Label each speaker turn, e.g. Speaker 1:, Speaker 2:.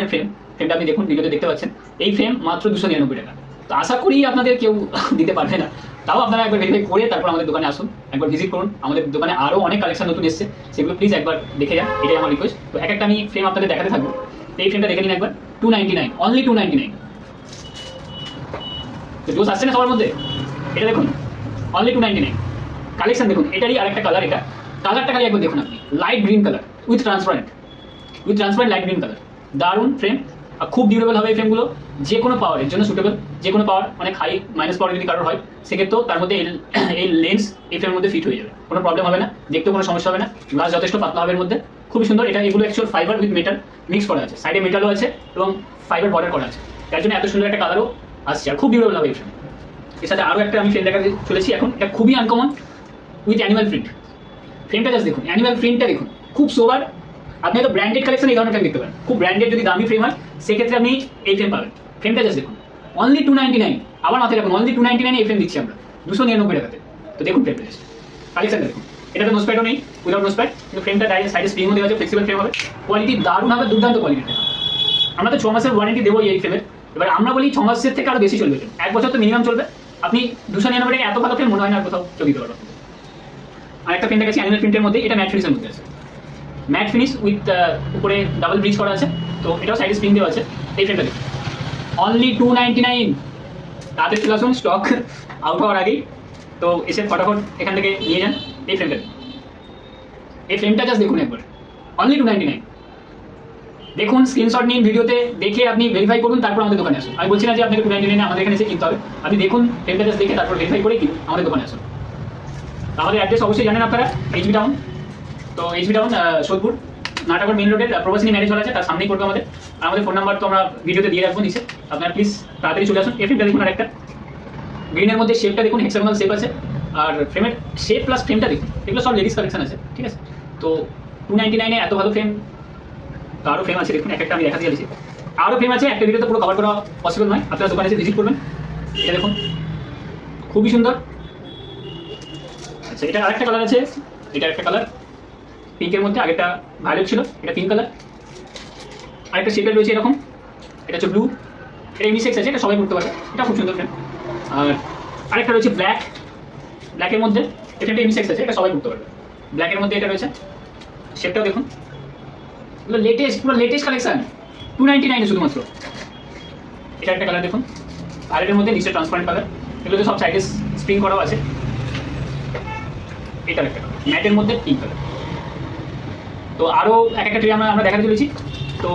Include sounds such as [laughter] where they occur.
Speaker 1: মানে ফ্রেম ফ্রেমটা আপনি দেখুন ভিডিওতে দেখতে পাচ্ছেন, এই ফ্রেম মাত্র দুশো নিরানব্বই টাকা। তো আশা করি আপনাদের কেউ [laughs] দিতে পারবে না। তাও আপনারা একবার ভেরিফাই করে তারপর আমাদের দোকানে আসুন, একবার ভিজিট করুন। আমাদের দোকানে আরও অনেক কালেকশন নতুন এসছে, সেগুলো প্লিজ একবার দেখে যান, এটাই আমার রিকোয়েস্ট তো এক একটা আমি ফ্রেম আপনাদের দেখাতে থাকব। এই ফ্রেমটা দেখে নিন একবার two ninety nine only two ninety nine তো জোস আসছে না সবার মধ্যে? এটা দেখুন only two ninety nine collection দেখুন, এটারই আরেকটা কালার এটা। কালারটা খালি একবার দেখুন আপনি light green colour with transparent with transparent light green colour দারুণ ফ্রেম আর খুব ডিউরেবল হবে এই ফ্রেমগুলো যে কোনো পাওয়ারের জন্য সুটেবল যে কোনো পাওয়ার অনেক হাই মাইনাস পাওয়ার যদি কারোর হয়, সেক্ষেত্রেও তার মধ্যে এই- এই লেন্স এই ফ্রেমের মধ্যে ফিট হয়ে যাবে, কোনো প্রবলেম হবে না, দেখতেও কোনো সমস্যা হবে না গ্লাস যথেষ্ট পাতলা হবে এর মধ্যে, খুবই সুন্দর, এটা এগুলো actual fibre with metal mix করা আছে সাইডে মেটালও আছে এবং ফাইবার বর্ডার করা আছে, তার জন্য এত সুন্দর একটা কালারও আসছে, আর খুব ডিউরেবল হবে এই ফ্রেম এর সাথে আরও একটা আমি ফ্রেম দেখাতে চলেছি এখন, এটা খুবই আনকমন উইথ অ্যানিমাল প্রিন্ট ফ্রেমটা জাস্ট দেখুন অ্যানিমাল প্রিন্টটা দেখুন, খুব সোবার আপনি হয়তো ব্র্যান্ডেড কালেকশন এই ধরনের ফ্রেম দেখতে পারেন। খুব ব্র্যান্ডেড যদি দামি ফ্রেম হয়, সেক্ষেত্রে আপনি এই ফ্রেম পাবেন। ফ্রেমটা জাস্ট দেখুন। অনলি টু নাইনটি নাইন আবার মাথায় রাখুন অনলি টু নাইনটি নাইন এই ফ্রেম দিচ্ছি আমরা। দুশো নিরানব্বই টাকাতে। তো দেখুন ফ্রেমটা জাস্ট কালেকশন দেখুন। এটাতে নোসপ্যাডও নেই উইদাউট নোসপ্যাড কিন্তু ফ্রেমটা ডাইরেক্ট সাইডে স্প্রিংও দেওয়া আছে ফ্লেক্সিবল ফ্রেম হবে। কোয়ালিটি দারুণ হবে, দুর্দান্ত কোয়ালিটি আমরা তো ছ মাসের ওয়ারেন্টি দেবো এই ফ্রেমের এবার আমরা বলি ছ মাসের থেকে আরও বেশি চলবে এটা। এক বছর তো মিনিমাম চলবে। আপনি দুশো নিরানব্বই টাকা এত ভালো ফ্রেম মনে হয় না কোথাও চলে দিতে পারবেন আর একটা পেন দেখাচ্ছি অ্যানিমাল প্রিন্টের মধ্যে। এটা ম্যাট ফিনিশের মধ্যে আছে। ম্যাট ফিনিশ উইথ উপরে ডাবল ব্রিজ করা আছে, তো এটাও সাইডে স্প্রিং দেওয়া আছে, এই ফ্রেমটা অনলি টু নাইনটি নাইন তাদের চলে আসুন স্টক আউট হওয়ার আগেই। তো এসে ফটাফট এখান থেকে নিয়ে যান এই ফ্রেমটা এই ফ্রেমটা জাস্ট দেখুন একবার। অনলি টু নাইনটি নাইন দেখুন স্ক্রিনশট নিন ভিডিওতে, দেখে আপনি ভেরিফাই করুন, তারপর আমাদের দোকানে আসুন। আমি বলছি না যে আপনাকে টু নাইনটি নাইনে আমাদের এখানে এসে কিনতে হবে। আপনি দেখুন ফ্রেমটা জাস্ট দেখে তারপর ভেরিফাই করে কিনুন, আমাদের দোকানে আসুন। আমাদের অ্যাড্রেস অবশ্যই জানেন আপনারা এইচবি টাউন তো HB town Sodepur Natagarh main রোডের প্রবাসী ম্যারেজ হল আছে, তার সামনেই করবে আমাদের। আর আমাদের ফোন নাম্বার তো আমরা ভিডিওতে দিয়ে রাখব নিচে। আপনারা প্লিজ তাড়াতাড়ি চলে আসুন। এফএমটা দেখুন আর একটা গ্রিনের মধ্যে শেপটা দেখুন হেক্সাগোনাল শেপ আছে। আর ফ্রেমের শেপ প্লাস ফ্রেমটা দেখুন। এগুলো সব লেডিস কালেকশন আছে, ঠিক আছে? তো টু নাইনটি নাইনে এত ভালো ফ্রেম তো আরও ফ্রেম আছে, দেখুন, এক একটা আমি দেখা দিয়েছি আরও ফ্রেম আছে, একটা ভিডিওতে পুরো কভার করা পসিবল নয়। আপনারা দোকানে এসে ভিজিট করবেন। এটা দেখুন, খুবই সুন্দর। আচ্ছা এটা আরেকটা কালার আছে, এটা একটা কালার পিঙ্কের মধ্যে আগেটা ভায়োলেট ছিল, এটা পিঙ্ক কালার আরেকটা শেপের রয়েছে এরকম, এটা হচ্ছে ব্লু এটা ইউনিসেক্স আছে, এটা সবাই পড়তে পারে এটা খুব সুন্দর ফ্রেম আর আরেকটা রয়েছে ব্ল্যাক ব্ল্যাকের মধ্যে, এটা একটা ইউনিসেক্স আছে, এটা সবাই পড়তে পারবে। ব্ল্যাকের মধ্যে এটা রয়েছে শেপটাও দেখুন। এগুলো লেটেস্ট পুরো লেটেস্ট কালেকশন টু নাইনটি নাইনে শুধুমাত্র। এটা একটা কালার দেখুন। ভায়োলেটের মধ্যে নিচে ট্রান্সপারেন্ট কালার এগুলোতে সব সাইডে স্প্রিং করাও আছে। এটার একটা ম্যাটের মধ্যে পিঙ্ক কালার তো আরও এক একটা ট্রেন আমরা আমরা দেখাতে চলেছি। তো